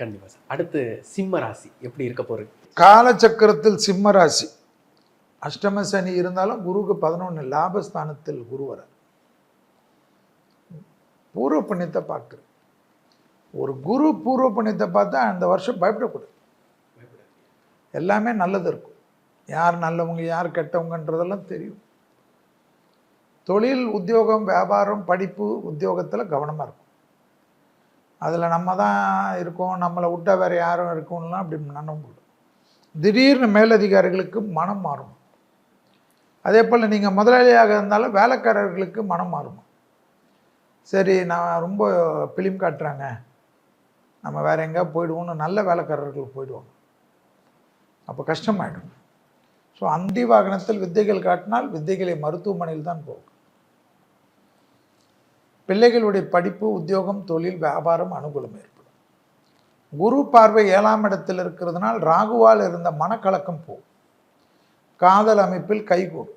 கண்டிப்பா சார். அடுத்து சிம்ம ராசி எப்படி இருக்க போகுது? காலச்சக்கரத்தில் சிம்ம ராசி. அஷ்டம சனி இருந்தாலும் குருவுக்கு பதினொன்று லாபஸ்தானத்தில் குரு வர பூர்வ புண்ணியத்தை பார்க்குறது ஒரு குரு பூர்வ புண்ணியத்தை பார்த்தா அந்த வருஷம் பயப்படக்கூடாது. எல்லாமே நல்லது இருக்கும். யார் நல்லவங்க யார் கெட்டவங்கன்றதெல்லாம் தெரியும். தொழில் உத்தியோகம் வியாபாரம் படிப்பு உத்தியோகத்தில் கவனமாக இருக்கும். அதில் நம்ம தான் இருக்கோம் நம்மளை விட்டால் வேறு யாரும் இருக்கோம்லாம் அப்படி நினைவு திடீர்னு மேலதிகாரிகளுக்கு மனம் மாறும். அதே போல் நீங்கள் முதலாளியாக இருந்தாலும் வேலைக்காரர்களுக்கு மனம் மாறும். சரி நான் ரொம்ப பிலிம் காட்டுறாங்க. நம்ம வேறு எங்கேயா போயிடுவோம்னு நல்ல வேலைக்காரர்கள் போயிடுவாங்க. அப்போ கஷ்டமாயிடும். ஸோ அந்தி வாகனத்தில் வித்தைகள் காட்டினால் வித்தைகளை மருத்துவமனையில் தான் போகும். பிள்ளைகளுடைய படிப்பு உத்தியோகம் தொழில் வியாபாரம் அனுகூலம் ஏற்படும். குரு பார்வை ஏழாம் இடத்தில் இருக்கிறதுனால் ராகுவால் இருந்த மனக்கலக்கம் போகும். காதல் அமைப்பில் கைகூடும்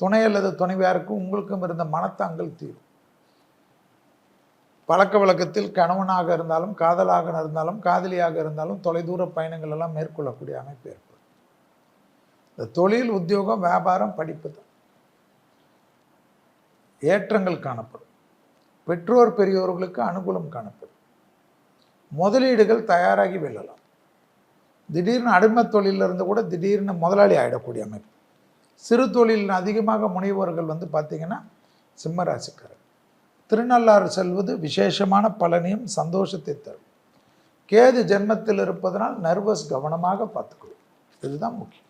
துணை அல்லது துணைவியாருக்கும் உங்களுக்கும் இருந்த மனத்தாங்கல் தீரும். பழக்க வழக்கத்தில் கணவனாக இருந்தாலும் காதலாக இருந்தாலும் காதலியாக இருந்தாலும் தொலைதூர பயணங்கள் எல்லாம் மேற்கொள்ளக்கூடிய அமைப்பு ஏற்படும். இந்த தொழில் உத்தியோகம் வியாபாரம் படிப்பு தான். ஏற்றங்கள் காணப்படும். பெற்றோர் பெரியோர்களுக்கு அனுகூலம் காணப்படும். முதலீடுகள் தயாராகி வெல்லலாம். திடீர்னு அடிமை தொழிலில் இருந்து கூட திடீர்னு முதலாளி ஆகிடக்கூடிய அமைப்பு. சிறு தொழில் அதிகமாக முனைவோர்கள் வந்து பார்த்திங்கன்னா சிம்மராசிக்காரர். திருநள்ளாறு செல்வது விசேஷமான பலனையும் சந்தோஷத்தை தரும். கேது ஜென்மத்தில் இருப்பதனால் நர்வஸ் கவனமாக பார்த்துக்கணும் இதுதான் முக்கியம்.